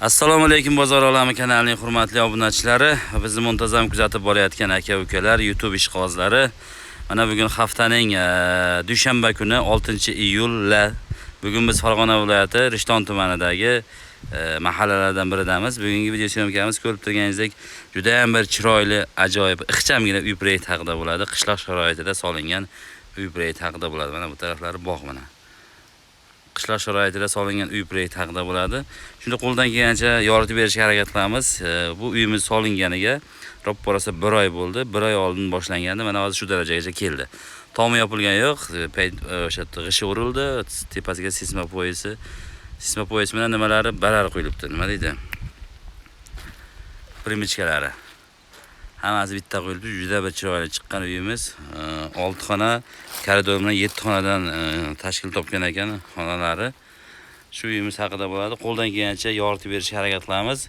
assalomu alaykum bozor olami kanalining hurmatli obunachilari bizni muntazam kuzatib borayotgan aka ukalar youtube ishqibozlari. Mana bugun haftaning e, dushanba kuni 6 iyulda. Bugun biz farg'ona viloyati rishton tumanidagi e, mahallalardan biridamiz. Bugungi video syomkamiz ko'rib turganingizdek judayam bir chiroyli ajoyib ixchamgina uy proyekt haqida bo'ladi. Qishloq sharoitida solingan uy proyekt haqida bo'ladi. Mana bu taraflari bog' mana. Qishloq sharoitida solingan uy proyekti haqida bo'ladi. Shunda qo'ldan kelgancha yoritib berishga harakat qilamiz. Bu uyimiz solinganiga roppa rosa bir oy bo'ldi. Bir oy oldin boshlangandi mana hozir shu darajagacha keldi. Tomi yopilgani yo'q. E, o'sha yerda g'ishi urildi. Tepasiga sisma poyesi. Sisma poyesi bilan nimalari barar quyilibdi. Nima deydi? Primichkalari hammasi bitta qo'yilibdi juda bir chiroyli chiqqan uyimiz. E, olti xona koridor bilan yetti xonadan e, tashkil topgan ekan xonalari. Shu uyimiz haqida bo'ladi. Qo'ldan kelgancha yoritib berishga harakat qilamiz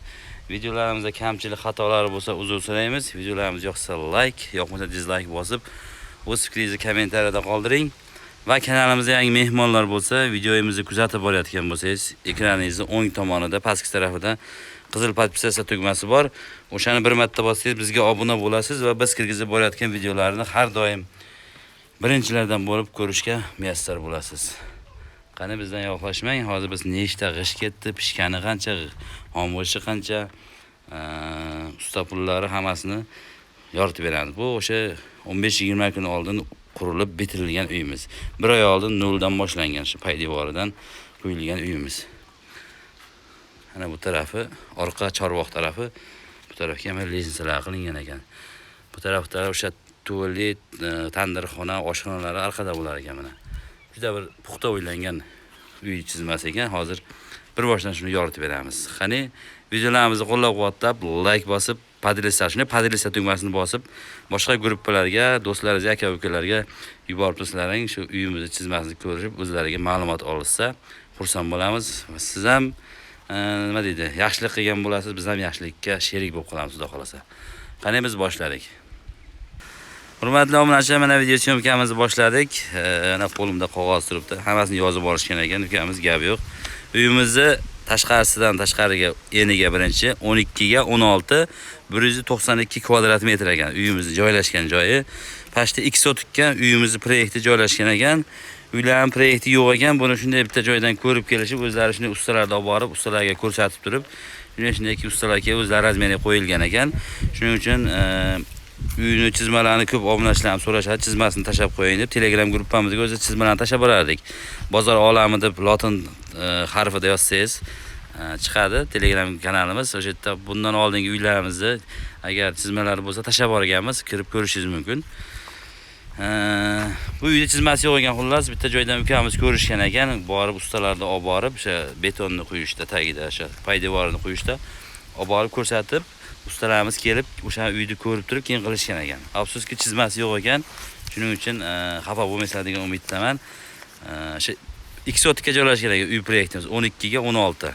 videolarimizda kamchilik xatolar bo'lsa uzr so'raymiz. Videolarimiz yoqsa layk yoqmasa dizlayk bosib o'z fikringizni kommentariyada qoldiring. Va kanalimizda yangi mehmonlar bo'lsa videomizni kuzatib borayotgan bo'lsangiz ekraningizni o'ng tomonida pastki tarafida qizil podpisatsiya tugmasi bor. O'shani bir marta bossangiz bizga obuna bo'lasiz va biz kirgizib borayotgan videolarni har doim birinchilardan bo'lib ko'rishga muyassar bo'lasiz. Qani bizdan yoqlashmang hozir biz nechta g'isht ketdi pishgani qancha xomg'ishi qancha usta pullari hammasini yoritib beramiz. Bu o'sha 15-20 kun oldin qurilib bitirilgan uyimiz. Bir oy oldin noldan boshlangan shu poydevoridan qo'yilgan uyimiz. Ana bu tarafi orqa chorvoq tarafi. Bu tarafga ham leznisalar qilingan ekan. Bu tarafda o'sha tualet tandirxona oshxonalari orqada bo'lar ekan mana. Juda bir puxta o'ylangan uy chizmasi ekan. Hozir bir boshdan shuni yoritib beramiz. Qani videolarimizni qo'llab quvvatlab layk bosib podresslar shunday podressa tugmasini bosib boshqa gruppalarga do'stlaringizga aka ukalarga yuborib tursalaring shu uyimizni chizmasini ko'rishib o'zlariga ma'lumot olishsa xursand bo'lamiz. Va siz ham nima deydi? Yaxshilik qilgan bo'lasiz biz ham yaxshilikka sherik bo'lib qolamiz xudo xohlasa. Qani biz boshladik? Hurmatli obunachilar mana video syomkamizni boshladik. Ana qo'limda qog'oz turibdi. Hammasini yozib olishgan ekan ukamiz gap yo'q. Uyimizni tashqarisidan tashqariga eniga birinchi 12 ga 16 192 kvadrat metr ekan uyimizni joylashgan joyi. Pastda 2 sotikka uyimizni proyekti joylashgan ekan. Uylarni proyekti yo'q ekan. Buni shunday bitta joydan ko'rib kelishib o'zlari shunday ustalarni olib borib ustalarga ko'rsatib turib shunday shundayki ustalar kelib o'zlari razmerga qo'yilgan ekan. Shuning uchun e, uyni chizmalarini ko'p obunachilarimiz so'rashadi chizmasini tashlab qo'ying deb telegram gruppamizga o'zi chizmalarni tashlab borardik. Bozor olami deb lotin e, harfida yozsangiz e, chiqadi telegram kanalimiz. O'sha yerda bundan oldingi uylarimizni agar chizmalari bo'lsa tashlab yuborganmiz kirib ko'rishingiz mumkin. Bu uyni chizmasi yo'q ekan xullas. Bitta joydan ukamiz ko'rishgan ekan. Borib ustalarni olib borib o'sha betonni quyishda tagida o'sha poydevorini quyishda olib borib ko'rsatib ustalarimiz kelib o'sha uyni ko'rib turib keyin qilishgan ekan. Afsuski chizmasi yo'q ekan. Shuning uchun e, xafa bo'lmaysizlar degan umiddaman e, o'sha ikki sotikka joylashgan ekan uy proyektimiz. 12 ga 16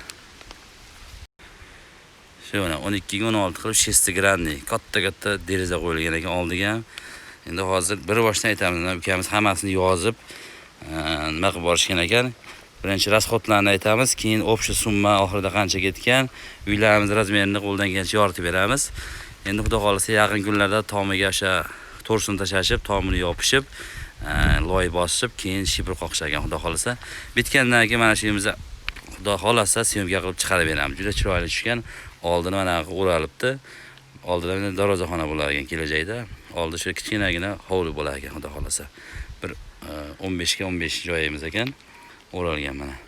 shu mana 12 o'n 16 qilib shestogranniy katta katta deraza qo'yilgan ekan oldiga. ham endi hozir bir boshdan aytamiz ukamiz hammasini yozib e, nima qilib borishgan ekan? Birinchi расходlarni aytamiz keyin общий summa oxirida qancha ketgan uylarimiz razmerini qo'ldan kelgancha yoritib beramiz. Endi xudo xohlasa yaqin kunlarda tomiga o'sha to'rsini tashlashib tomini yopishib e, loy bosishib keyin shibr qoqish ekan xudo xohlasa. Bitgandan keyin mana shu uyimizni xudo xohlasa syomka qilib chiqarib beramiz. Juda chiroyli tushgan oldini mana o'ralibdi. Oldida mana darvozaxona bo'lar ekan kelajakda oldi. Shu kichkinagina hovli bo'lar ekan xudo xohlasa. Bir e, o'n 15 ga 15 joyimiz ekan. O'ralgan mana.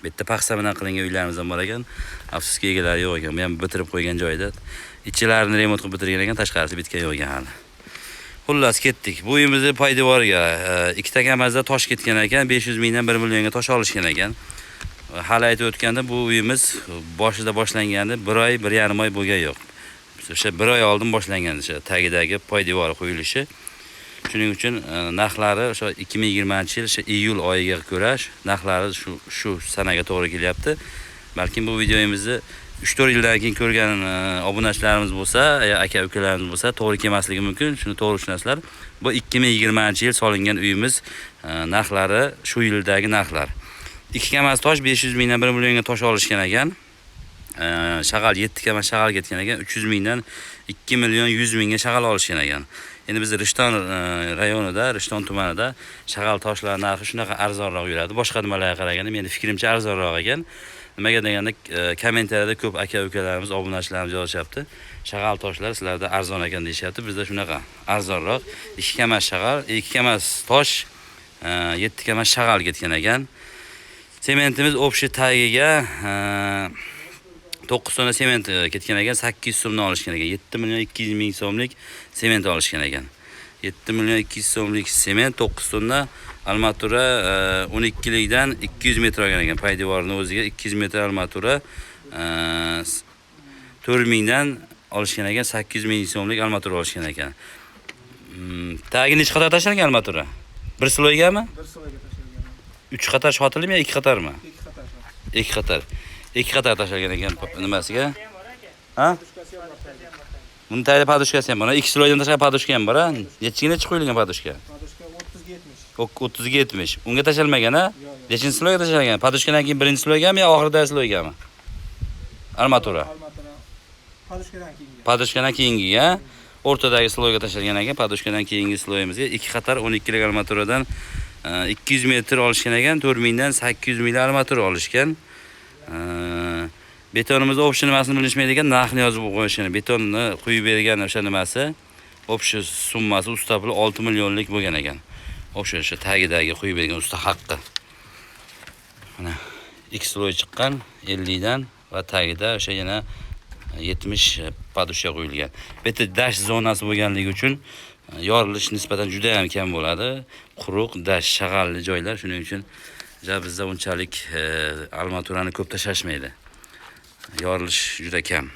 Bu yerda paxsa bilan qilingan uylarimiz ham bor ekan. Afsuski egalari yo'q ekan. Bu ham bitirib qo'ygan joyda. Ichilarini remont qilib bitirgan ekan tashqarisi bitgan yo'q ekan hali. Xullas ketdik. Bu uyimizni poydevoriga e, ikkita kamazda tosh ketgan ekan 500 mingdan 1 millionga tosh olishgan ekan. Hali aytib o'tganda bu uyimiz boshida boshlangandi bir oy bir yarim oy bo'lgan yo'q. O'sha bir oy oldin boshlangan o'sha tagidagi poydevori qo'yilishi. Shuning uchun e, narxlari o'sha 2020 yil o'sha iyul oyiga ko'ra narxlari shu shu sanaga to'g'ri kelyapti. Balkim bu videomizni 3-4 yildan keyin ko'rgan e, obunachilarimiz bo'lsa e, aka ukalarimiz bo'lsa to'g'ri kelmasligi mumkin. Shuni to'g'ri tushunasizlar. Bu 2020 yil solingan uyimiz narxlari shu yildagi narxlar. Ikki kamaz tosh 500 mingdan 1 millionga tosh olishgan ekan. Shag'al 7 kama shag'al ketgan ekan 300 mingdan 2 million 100 mingga shag'al olishgan ekan. Endi biz rishton e, rayonida rishton tumanida shag'al toshlar narxi shunaqa arzonroq yuradi. Boshqa nimalarga qaraganda meni fikrimcha arzonroq ekan. Nimaga deganda e, kommentariyada ko'p aka ukalarimiz obunachilarimiz yozishyapti. Shag'al toshlar sizlarda arzon ekan deyishyapti. Bizda shunaqa arzonroq. Ikki kamas shag'al ikki kamas tosh e, yetti kamas shag'al ketgan ekan. Sementimiz общий tagiga e, to'qqiz tonna sement e, ketgan ekan. Sakkiz yuz so'mdan olishgan ekan. Yetti million ikki yuz ming so'mlik sement olishgan ekan. Yetti million ikki yuz so'mlik sement to'qqiz tonna armatura o'n ikkilikdan ikki yuz metr olgan ekan. Poydevorini o'ziga ikki yuz metr armatura to'rt mingdan olishgan ekan. Sakkiz yuz ming so'mlik armatura olishgan ekan. Mm, tagi nechi qator tashlangan armatura? Bir sloygami bir so'yga tashlagan. Uch qator shotilimi yo ikki qatormi? Ikki qator ikki qator ikki qator tashlagan ekan nimasiga? Ha? Bor buni tagida podushkasi ham bor. Ikki sloydan tashqari podushka ham bor a nechiga nechi qo'yilgan podushka podushka o'ttizga yetmish. Ok- o'ttizga yetmish. Unga tashalmagan a nechinchi sloyga tashalgan. Podushkadan keyin birinchi sloygami yo oxiridagi sloygami armatura. Armatura. Podushkadan keyingi podushkadan keyingiga o'rtadagi sloyga tashalgan ekan. Podushkadan keyingi sloyimizga ikki qator o'n ikkilik armaturadan e, ikki yuz metr olishgan ekan. To'rt mingdan sakkiz yuz minglik armatura olishgan betonimizni общий nimasini bilishmaydi ekan narxni yozib qo'yishini betonni quyib bergan o'sha nimasi общий summasi usta puli olti millionlik bo'lgan ekan. O'sha o'sha tagidagi quyib bergan usta haqqi. Mana ikki sloy chiqqan ellikdan va tagida o'sha yana yetmish padusha qo'yilgan. Bu yerda dash zonasi bo'lganligi uchun e, yorilish nisbatan juda ham kam bo'ladi. Quruq dash shag'alli joylar shuning uchun ja bizda unchalik e, armaturani ko'p tashlashmaydi. Yorilish juda kam.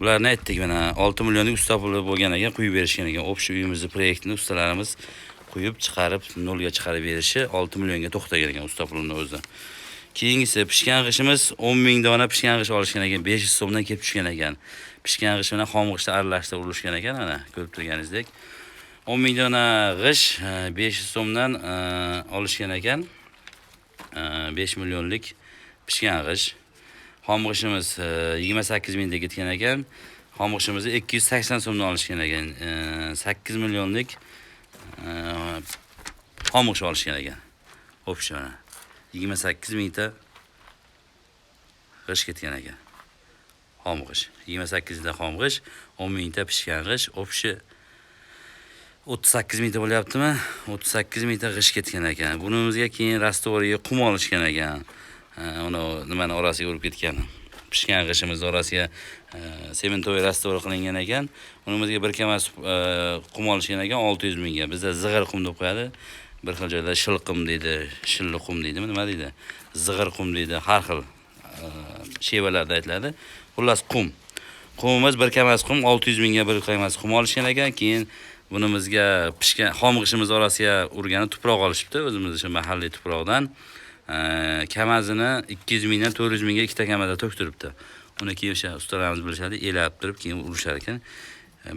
Bularni aytdik mana olti millionlik usta puli bo'lgan ekan quyib berishgan ekan. Общий uyimizni proyektini ustalarimiz quyib chiqarib nolga chiqarib berishi olti millionga to'xtagan ekan usta pulini o'zi. Keyingisi pishgan g'ishimiz o'n ming dona pishgan g'ish olishgan ekan besh yuz so'mdan kelib tushgan ekan. Pishgan g'ish bilan xom g'ishni aralashtirib urilishgan ekan mana ko'rib turganingizdek. o'n ming dona g'ish e, besh yuz so'mdan e, olishgan ekan. E, Э, besh millionlik pishgan g'ish. Xom g'ishimiz э, yigirma sakkiz mingda ketgan ekan. Xom g'ishimizni ikki yuz sakson so'mdan olishgan ekan. Э, sakkiz millionlik xom g'ish olishgan ekan. Общий mana. Yigirma sakkiz mingta g'ish ketgan ekan. Xom g'ish yigirma sakkizta xom g'ish o'n mingta pishgan g'ish. Общий o'ttiz sakkiz mingta bo'lyaptimi? o'ttiz sakkiz mingta g'ish ketgan ekan. Bunimizga keyin rastovoriga qum olishgan ekan. Ha, uni nimani orasiga urib ketgan. Pishgan g'ishimizni orasiga sementoviy rastovor qilingan ekan. Unimizga bir kamas qum olishgan ekan olti yuz mingga. Bizda zig'ir qum deb qo'yadi. Bir xil joyda shilqim deydi shilli qum deydimi nima deydi? Zig'ir qum deydi har xil shevalarda aytiladi. Xullas qum. Qumimiz bir kamas qum olti yuz mingga bir kamas qum olishgan ekan. Keyin bunimizga pishgan xom g'ishimiz orasiga urgani tuproq olishibdi o'zimizni o'sha mahalliy tuproqdan. Kamazini ikki yuz mingdan to'rt yuz mingga ikkita kamada to'ktiribdi. Uni keyin o'sha ustalarimiz bilishadi elab turib keyin urishar ekan.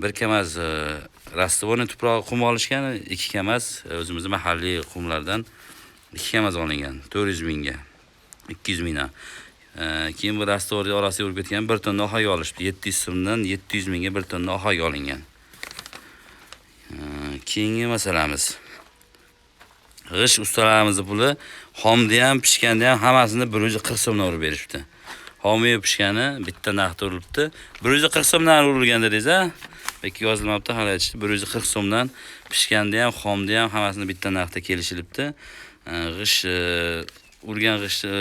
Bir kamaz e, rastvorniy tuproq qum olishgan ikki kamaz e, o'zimizni mahalliy qumlardan ikki kamaz olingan to'rt yuz mingga ikki yuz mingdan. Keyin bu rastvorni orasiga urib ketgan bir tonna ohak olishibdi. Yetti yuz so'mdan yetti yuz mingga bir tonna ohak olingan. Keyingi masalamiz. G'ish ustalarimizni puli xomni ham pishganni ham hammasini bir yuz qirq so'mdan urib berishibdi. Xomi pishgani bitta narxda urilibdi. Bir yuz qirq so'mdan urilgan dedingiz a yoki yozilmabdi hali aytishdi bir yuz qirq so'mdan pishganni ham xomni ham hammasini bitta narxda kelishilibdi. G'isht g'ish urgan g'ish e,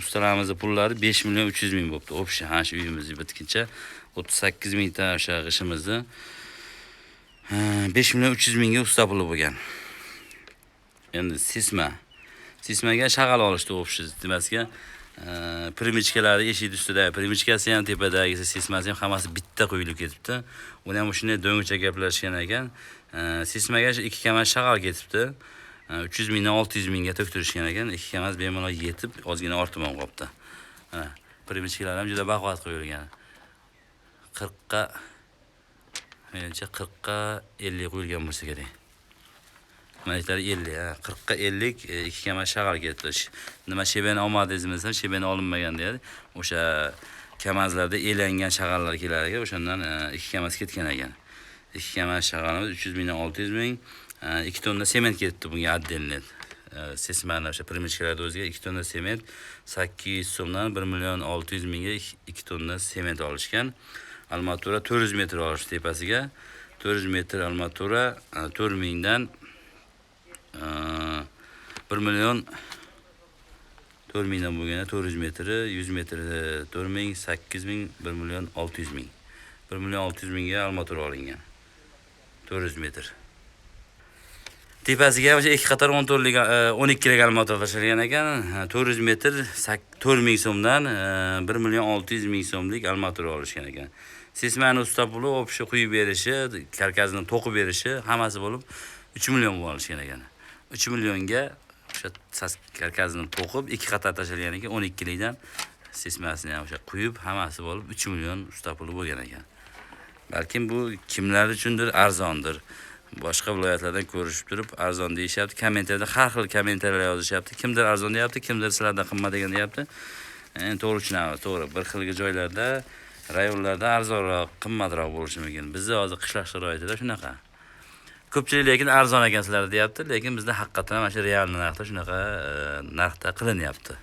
ustalarimizni pullari besh million uch yuz ming bo'libdi. Общий ha shu uyimizni bitguncha o'ttiz sakkiz mingta o'sha g'ishimizni besh million uch yuz mingga usta puli bo'lgan. Endi sisma. Sismaga shag'al olishdi общий nimasiga e, primichkalari eshik ustida primichkasi ham tepadagisi sismasi ham hammasi bitta qo'yilib ketibdi. Uni ham shunday do'ngcha gaplashgan ekan. E, sismaga ikki kamas shag'al ketibdi. E, uch yuz mingdan olti yuz mingga to'ktirishgan ekan. Ikki kamas bemalol yetib ozgina ortib ham qolibdi mana primichkalar ham juda baquvvat qo'yilgan. Qirqqa menimcha qirqqa ellik qo'yilgan bo'lsa kerak Maytlar 50, ha, 40 ga 50 e, ikki kamas shag'al ketdi. Nima shebeni olmadingizmi desam, shebeni olinmagan deyadi. O'sha kamazlarda elangan shag'allar kelar ekan o'shandan e, ikki kamaz ketgan ekan ikki kamaz shag'alimiz uch yuz mingdan olti yuz ming e, ikki tonna sement ketdi bunga отдельно e, sesmani o'sha primechkalarni o'ziga ikki tonna sement sakkiz yuz so'mdan bir million olti yuz mingga ikki tonna sement olishgan armatura to'rt yuz metr olish tepasiga. To'rt yuz metr armatura e, to'rt mingdan e, bir million to'rt mingdan bo'lganda to'rt yuz metri yuz metri e, to'rt ming sakkiz ming bir million olti yuz ming. Bir million olti yuz mingga armatura olingan. To'rt yuz metr. Tepasiga o'sha ikki qator o'n to'rtlik e, o'n ikkilik armatura tashlangan ekan. To'rt yuz metr sak- to'rt ming so'mdan bir million olti yuz ming so'mlik armatura olishgan ekan. Sesmani usta puli общий quyib berishi karkazini to'qib berishi hammasi bo'lib uch million bo'lib olishgan ekan uch millionga o'sha karkazini to'qib ikki qator tashlagan ekan o'n ikkilikdan sesmasini ham o'sha quyib hammasi bo'lib uch million usta puli bo'lgan ekan. Balkim bu kimlar uchundir? Arzondir. Boshqa viloyatlardan ko'rishib turib arzon deyishyapti. Kommentariyada har xil kommentariylar yozishyapti. Kimdir arzon deyapti kimdir sizlardan qimmat ekan deyapti. Endi to'g'ri tushunamiz. To'g'ri bir xil joylarda rayonlarda arzonroq qimmatroq bo'lishi mumkin. Bizda hozir qishloq sharoitida shunaqa. Ko'pchilik lekin arzon ekan sizlar deyapti lekin bizda haqiqatdan mana shu real narxda shunaqa e, narxda qilinyapti.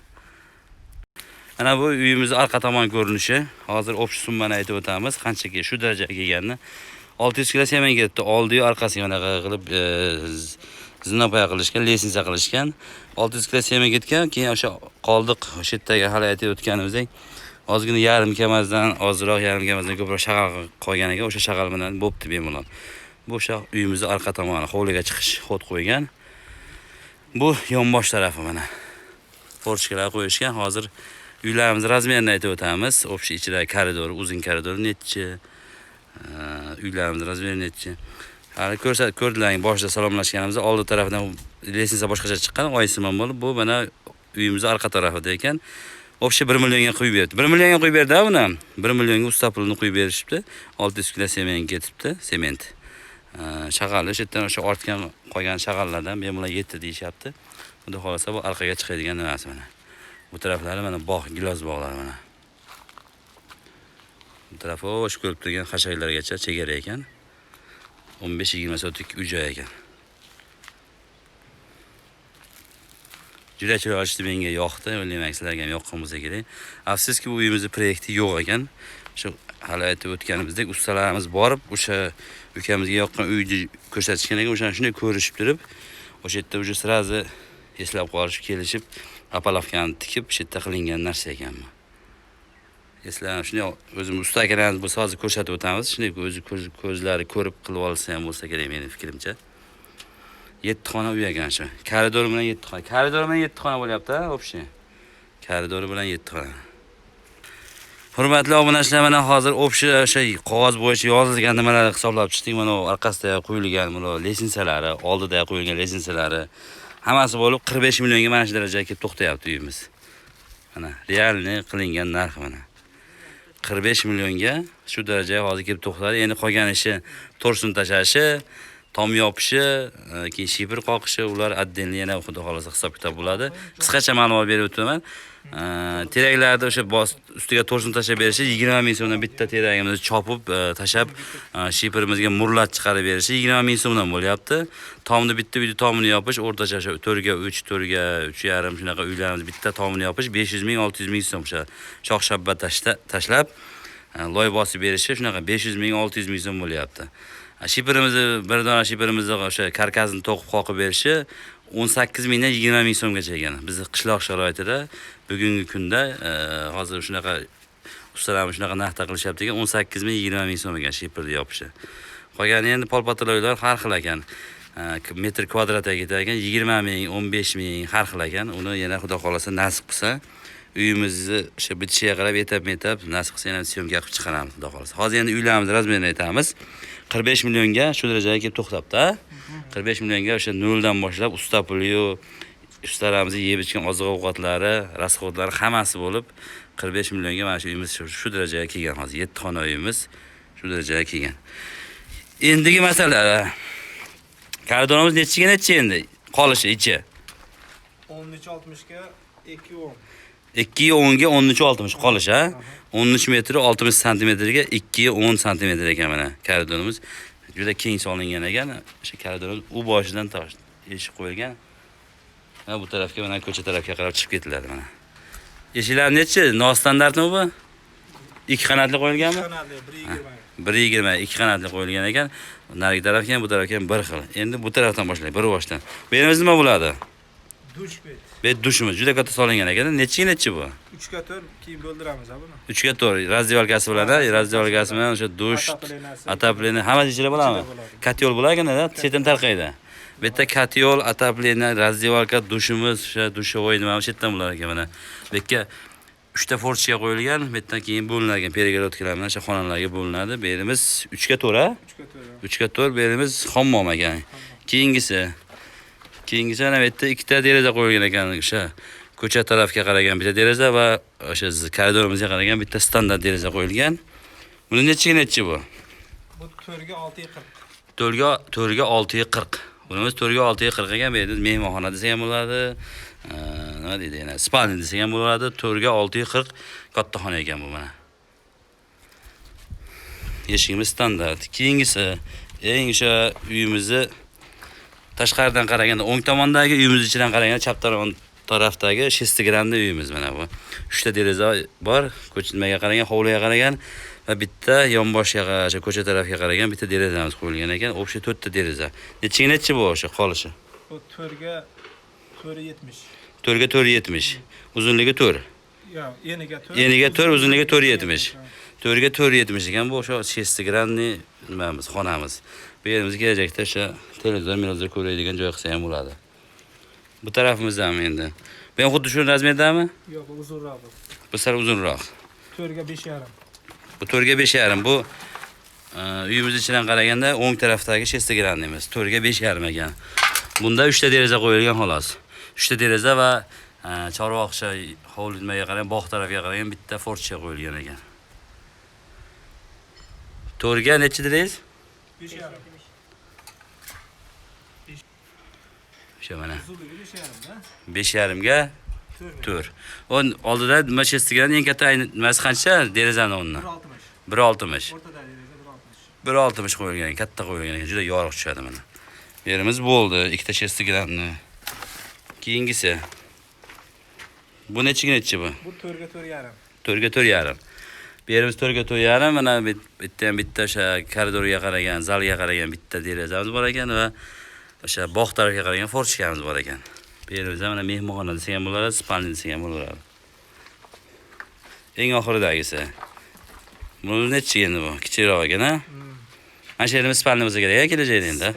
Mana bu uyimizni orqa tomon ko'rinishi. Hozir общий summani aytib o'tamiz. Qanchaga shu darajaga kelganini. Olti yuz kilo sement ketdi oldiyu orqasiga anaqa qilib e, zinapoya qilishgan lestnitsa qilishgan. Olti yuz kilo sement ketgan keyin o'sha qoldiq o'sha yerdagi hali aytib o'tganimizdek ozgina yarim kamazdan ozroq yarim kamazdan ko'proq shag'al qolgan ekan o'sha shag'al bilan bo'pti bemalol. Bu o'sha uyimizni orqa tomoni hovliga chiqish xod qo'ygan. Bu yonbosh tarafi mana. Porchkalar qo'yishgan. Hozir uylarimizni razmerini aytib o'tamiz. Общий ichidagi koridor uzun koridor nechi? Uylarimizni razmeri nechi? Hali ko'rsat ko'rdilaring boshida salomlashganimizda oldi tarafdan lestnitsa boshqacha chiqqan. Oysimon bo'lib bu mana uyimizni orqa tarafida ekan. Общий bir millionga qo'yib berdi. Bir millionga quyib berdi buni bir millionga usta pulini qo'yib berishibdi. Olti yuz kilo sement ketibdi sement. Shag'alni o'sha yerdan o'sha ortgan qolgan shag'allardan bemalol yetdi deyishyapti. Xudo xohlasa bu orqaga chiqadigan nimasi mana? Bu taraflari mana bog' gilos bog'lari mana. Bu tarafi o'sha ko'rib turgan xashaklargacha chegara ekan. o'n besh yigirma sotik uy joy ekan. Juda chiroyli menga yoqdi o'ylayman sizlarga ham yoqqan bo'lsa kerak afsuski bu uyimizni proyekti yo'q ekan. Shu hali aytib o'tganimizdek ustalarimiz borib o'sha ukamizga yoqqan uyni ko'rsatishgan ekan o'shani shunday ko'rishib turib o'sha yerda уже сразу eslab qolishib kelishib apalovkani tikib o'sha yerda qilingan narsa ekanmi? Bu shunday o'zim usta akalarimiz bo'lsa hozir ko'rsatib o'tamiz. Shunday o'zi ko'zlari ko'rib qilib olsa ham bo'lsa kerak meni fikrimcha. Yetti xona uy ekan shu. Koridor bilan yetti xona. Koridor bilan yetti xona bo'lyapti общий koridori bilan yetti xona. Hurmatli obunachilar mana hozir общий э, o'sha qog'oz bo'yicha yozilgan nimalarni hisoblab chiqdik. Mana bu orqasida qo'yilgan mana lestnitsalari oldida qo'yilgan lestnitsalari hammasi bo'lib qirq besh millionga mana shu darajaga kelib to'xtayapti uyimiz. Mana realniy qilingan narx mana. qirq besh millionga shu darajaga hozir kelib to'xtadi. Endi qolgan ishi to'rsini tashlashi tom yopishi e, keyin shifr qoqishi ular отдельно yana xudo xohlasa hisob kitob bo'ladi. Qisqacha ma'lumot berib o'taman e, teraklarni o'sha bos- ustiga to'rsini tashlab berishi yigirma ming so'mdan bitta teragimizni chopib e, tashlab shiprimizga murlat chiqarib berishi yigirma ming so'mdan bo'lyapti. Tomni bitta uyni tomini yopish o'rtacha o'sha to'rtga uch to'rtga uch yarim shunaqa uylarimizni bitta tomini yopish besh yuz ming olti yuz ming so'm o'sha shox shabba tashlab loy bosib berishi shunaqa besh yuz ming olti yuz ming so'm bo'lyapti. Shipirimizni bir dona shipirimizni o'sha karkasini to'qib qoqib berishi o'n sakkiz mingdan yigirma ming so'mgacha ekan bizni qishloq sharoitida bugungi kunda e, hozir shunaqa ustalarimiz shunaqa narxda qilishyapti ekan o'n sakkiz ming yigirma ming so'm ekan shipirni yopishi qolgani endi polpatalo har xil ekan. E, metr kvadratiga ketar ekan yigirma ming o'n besh ming har xil ekan. Uni yana xudo xohlasa nasib qilsa uyimizni o'sha bitishiga qarab etap metab nasib qilsa yana syomka qilib chiqaramiz xudo xohlasa. Hozir endi uylarimizni razmerini aytamiz. qirq besh millionga shu darajaga kelib to'xtabdi qirq besh millionga o'sha noldan boshlab usta puliyu ustalarimizni yeb ichgan oziq ovqatlari расходlari hammasi bo'lib qirq besh millionga mana shu uyimiz shu- shu darajaga kelgan. Hozir yetti xona uyimiz shu darajaga kelgan. Endigi masala koridorimiz nechiga nechi endi? Qolishi ichi. O'n nechi oltmishga ikki o'n ikkiga o'nga o'n uch oltmish qolish a o'n uch metr oltmish santimetrga ikkiga o'n santimetr ekan mana koridorimiz juda keng solingan ekan. O'sha koridorimiz u boshidan tosh eshik qo'yilgan. Va bu tarafga mana ko'cha tarafga qarab chiqib ketiladi mana. Eshiklar nechi? Nostandartmi bu? Ikki qanotli qo'yilganmi Qanotli 1.20. bir yigirma. Ikki qanotli qo'yilgan ekan. Narigi tarafga ham bu tarafga ham bir xil. Endi bu tarafdan boshlaylik bir boshdan. Bu yerimiz nima bo'ladi? Dush bet. Bu dushimiz juda katta solingan ekan. Nechi nechi bu? 3 ga 4 keyin bo'ldiramiz ha buni. uchga to'rt. Razdevalkasi bilan a razdevalkasi bilan o'sha dush Ataplenasi. отопление hamma ichida bo'ladimi? katyol bo'lar ekanda chetdan tarqaydi. Bu yerda katyol отопление razdevalka dushimiz o'sha dushovой nima shu yerdan bo'lar ekan mana. Bu yerga uchta forchka qo'yilgan bu yerdan keyin bo'linar ekan перегородкалар bilan o'sha xonalarga bo'linadi. Bu yerimiz uchga to'rt a 3 ga 4. uchga to'rt bu yerimiz hammom ekan. Keyingisi keyingisi ana bu yerda ikkita deraza qo'yilgan ekan o'sha ko'cha tarafga qaragan bitta deraza va o'sha koridorimizga qaragan bitta standart deraza qo'yilgan. Buni nechiga nechi bu? Bu 4 ga 6 ga 40. to'rtga to'rtga oltiga qirq. Bunimiz to'rtga oltiga qirq ekan bu yerda mehmonxona desak ham bo'ladi Ee, nima deydi yana spalni desak ham bo'ladi to'rtga oltiga qirq katta xona ekan bu mana. Eshigimiz standart keyingisi eng o'sha uyimizni tashqaridan qaraganda o'ng tomondagi uyimiz ichidan qaraganda chap tomon tarafdagi shestigramli uyimiz mana bu. Uchta deraza bor nimaga qaragan hovliga qaragan va bitta yonboshga qa- o'sha ko'cha tarafga qaragan bitta derazamiz qo'yilgan ekan. Общий to'rtta deraza. Nechiga nechi bu o'sha qolishi? Bu 4 ga 470. to'rtga to'rt yetmish. Uzunligi to'rt. Eniga 4. Eniga to'rt, uzunligi to'rt. yetmish. to'rtga to'rt yetmish ekan bu o'sha shestigramli nimamiz xonamiz bu yerimiz kelajakda o'sha televizor televizor ko'radigan joy qilsa ham bo'ladi bu tarafimizdami endi bu ham xuddi shu razmerdami Yo'q, bu uzunroq bu. bu sal uzunroq 4 ga 5.5. bu to'rtga besh yarim bu e, uyimiz ichidan qaraganda o'ng tarafdagi shestigramlimiz to'rtga besh yarim ekan bunda uchta deraza qo'yilgan xolos uchta deraza va e, chorvoqcha hovli nimaga qaragan bog' tarafga qaragan bitta fortcha qo'yilgan ekan. To'rtga nechi dedingiz 5.5. o'sha mana Uzunligi 5.5 da. besh yarimga 4. to'rt o'n oldida nima shestigramni eng katta ayni- nimasi qancha derazani o'rni 1.60. bir oltmish O'rtada deraza 1.60. bir oltmish qo'yilgan ekan katta qo'yilgan ekan juda yorug' tushadi mana yerimiz bo'ldi ikkita shestigramni keyingisi bu nechiga nechi bu? Bu 4 ga 4.5. to'rtga to'rt yarim bu yerimiz to'rtga to'rt yarim mana bu yerda ham bitta o'sha koridorga qaragan zalga qaragan bitta derazamiz bor ekan va o'sha bog' tarafga qaragan forchkamiz bor ekan. Bu yerimizda mana mehmonxona desak ham bo'laveradi spalni desak ham bo'laveradi. Eng oxiridagisi. Buni nechiga endi bu? Kichikroq ekan a mana shu yerimiz spalni bo'lsa kerak a kelajakda endi?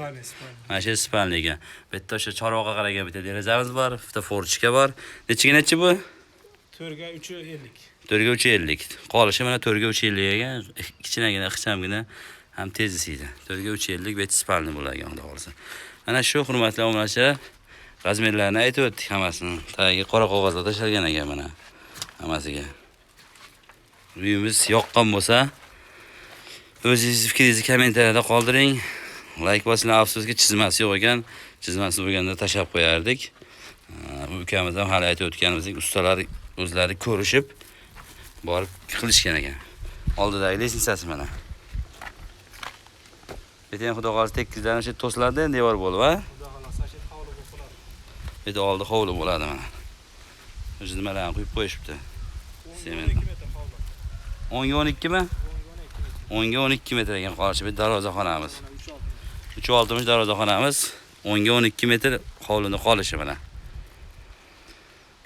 Mana shu spalni ekan bu yerda o'sha chorvoqqa qaragan bitta derazamiz bor bitta forchka bor. Nechiga nechi bu? 4 ga 3.50. to'rtga uch ellik. Qolishi mana to'rtga uch ellik ekan kichinagina ixchamgina ham tez isiydi. To'rtga uch ellik bet spalni bo'lar ekan xudo xohlasa mana shu hurmatli obunachilar razmerlarini aytib o'tdik hammasini. Tagiga qora qog'ozga tashlangan ekan mana hammasiga. Uyimiz yoqqan bo'lsa o'zingizni fikringizni kommentariyada qoldiring. Layk bosinglar afsuski chizmasi yo'q ekan. Chizmasi bo'lganda tashlab qo'yardik. Bu ukamiz ham hali aytib o'tganimizdek ustalar o'zlari ko'rishib borib qilishgan ekan. Oldidagi lestnitsasi mana. Bu yerda ham xudo xohlasa tekkizdan o'sha to'siladi endi devor bo'lib a Xudo xolasa shu hovli bo'lib qoladi. bu yerda oldi hovli bo'ladi mana. O'sha nimalarni quyib qo'yishibdi? Sement. 12 metr hovli. o'nga o'n ikkimi 12 o'nga o'n ikki metr. Ekan qolishi bu darvozaxonamiz. Mana 3 olti. uch oltmish darvozaxonamiz. O'nga o'n ikki metr hovlini qolishi mana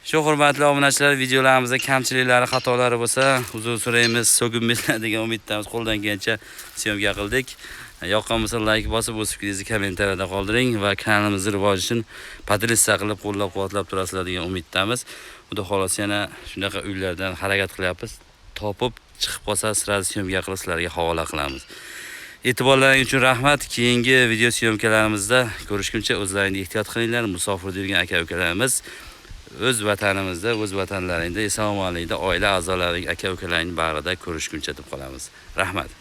shu hurmatli obunachilar videolarimizda kamchiliklari xatolari bo'lsa uzr so'raymiz so'kinmanglar degan umiddamiz. Qo'ldan kelgancha syomka qildik. Yoqqan bo'lsa layk bosib o'z fikringizni kommentariyada qoldiring va kanalimizni rivoji uchun podpisa qilib qo'llab quvvatlab turasizlar degan umiddamiz. Xudo xohlasa yana shunaqa uylardan harakat qilyapmiz. Topib chiqib qolsa sразу syomka qilib sizlarga havola qilamiz. E'tiborlaring uchun rahmat. Keyingi video syomkalarimizda ko'rishguncha o'zlaringni ehtiyot qilinglar. Musofirda yurgan aka ukalarimiz o'z vatanimizda o'z vatanlaringda eson omonlikda oila a'zolaring aka ukalaring bag'rida ko'rishguncha deb qolamiz. Rahmat.